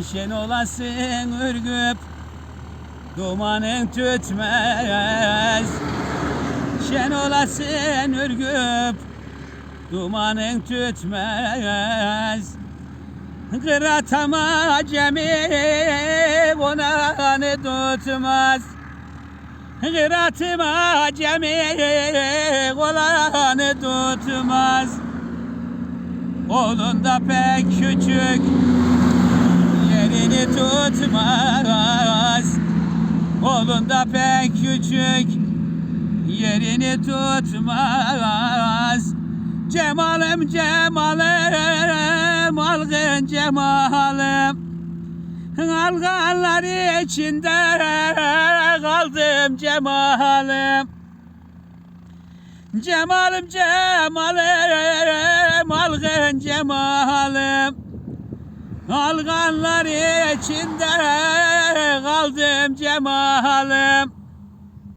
İşin olasın ürgüp Dumanın tütmez Şen olasın ürgüp Dumanın tütmez Kıratama cemi Bonanı tutmaz. Kıratıma cemi Olanı tutmaz. Oğlun da pek küçük Oğlun da pek küçük Yerini tutmaz. Cemalım cemalım Algın cemalım Alganlar içinde kaldım cemalım Cemalım cemalım Algın cemalım Alganlar içinde kaldım cemalım